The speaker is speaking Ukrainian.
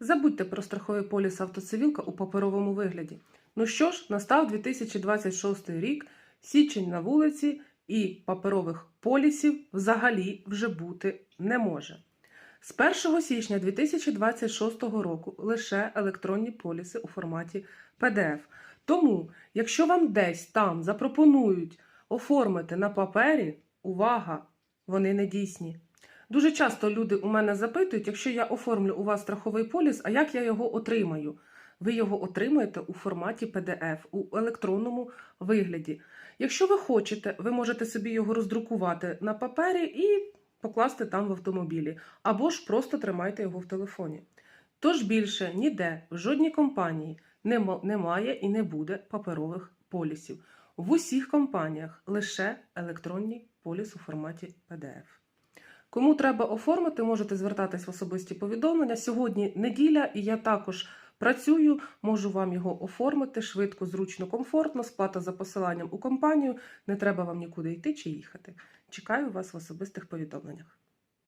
Забудьте про страховий поліс автоцивілка у паперовому вигляді. Ну що ж, настав 2026 рік, січень на вулиці, і паперових полісів взагалі вже бути не може. З 1 січня 2026 року лише електронні поліси у форматі PDF. Тому, якщо вам десь там запропонують оформити на папері, увага, вони не дійсні. Дуже часто люди у мене запитують, якщо я оформлю у вас страховий поліс, а як я його отримаю? Ви його отримаєте у форматі PDF, у електронному вигляді. Якщо ви хочете, ви можете собі його роздрукувати на папері і покласти там в автомобілі, або ж просто тримайте його в телефоні. Тож більше ніде, в жодній компанії немає і не буде паперових полісів. В усіх компаніях лише електронний поліс у форматі PDF. Кому треба оформити, можете звертатись в особисті повідомлення. Сьогодні неділя, і я також працюю, можу вам його оформити швидко, зручно, комфортно, сплата за посиланням у компанію. Не треба вам нікуди йти чи їхати. Чекаю вас в особистих повідомленнях.